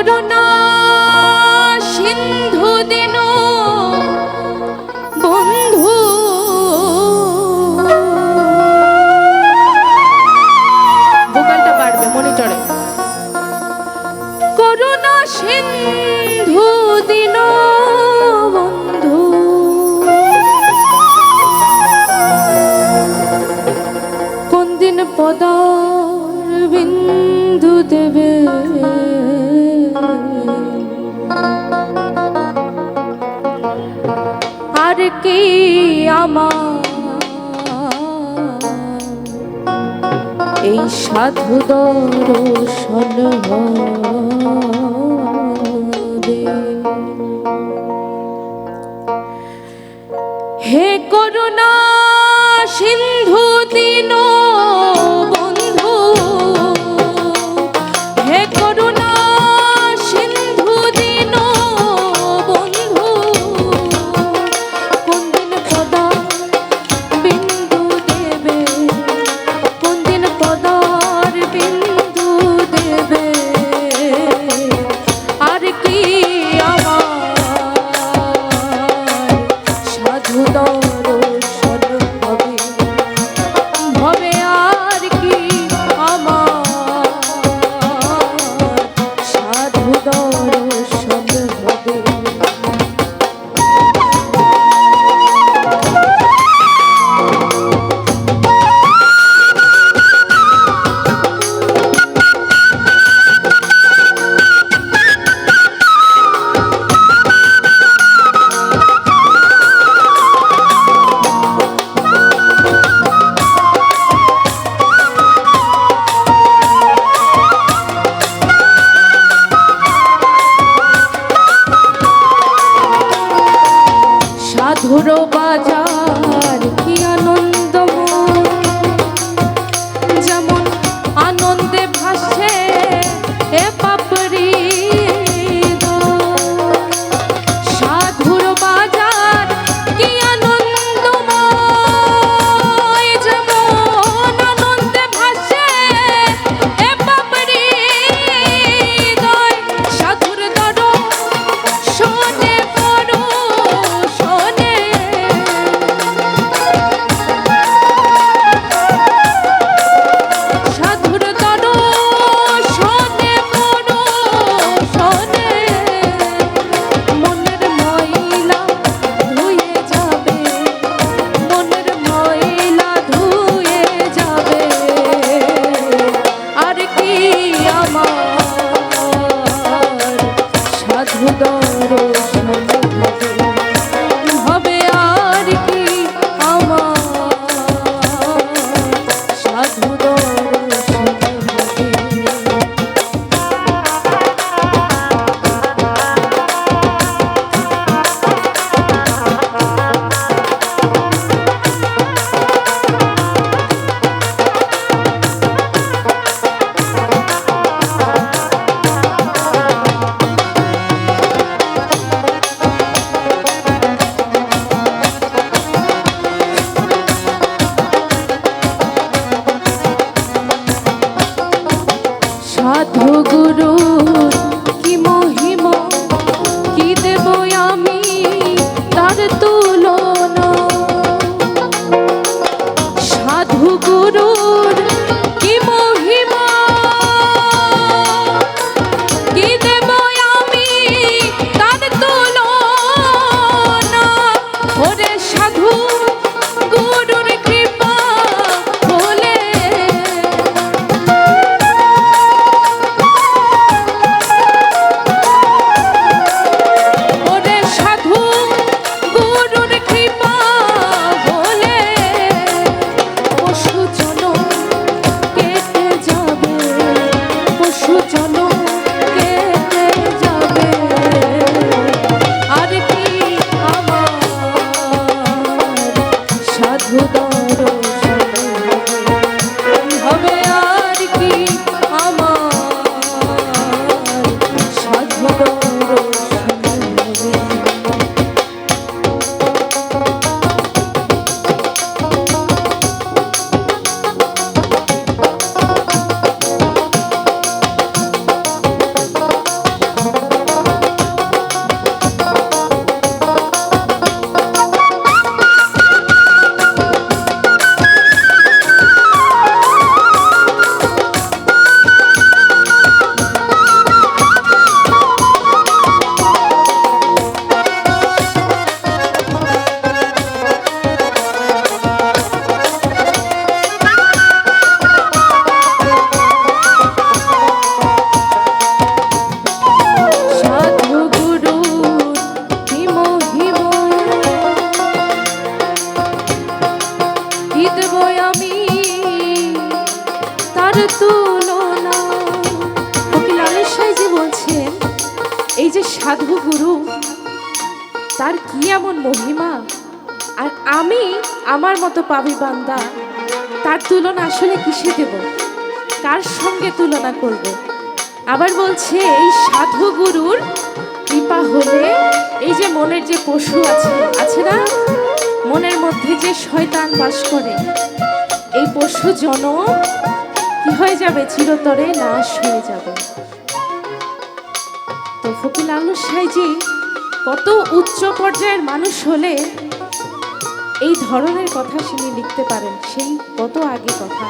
I don't know আমার এই সাধু দর্শন হে করুণা সিন্ধু ঘুরো বাজা সাধু গুরু। তুলনা ফকিলালের সাহেব যে বলছেন এই যে সাধু গুরু, তার কি এমন মহিমা? আর আমি আমার মতো পাবি বান্দা, তার তুলনা আসলে কিসে দেব? কার সঙ্গে তুলনা করব? আবার বলছে, এই সাধু গুরুর কৃপা হলে এই যে মনের যে পশু আছে আছে না? মনের মধ্যে যে শয়তান বাস করে, এই পশু জন হয়ে যাবে, চিরতরে নাশ হয়ে যাবে। তো ফকির লালু সাইজি কত উচ্চ পর্যায়ের মানুষ হলে এই ধরনের কথা তিনি লিখতে পারেন, সেই কত আগে কথা।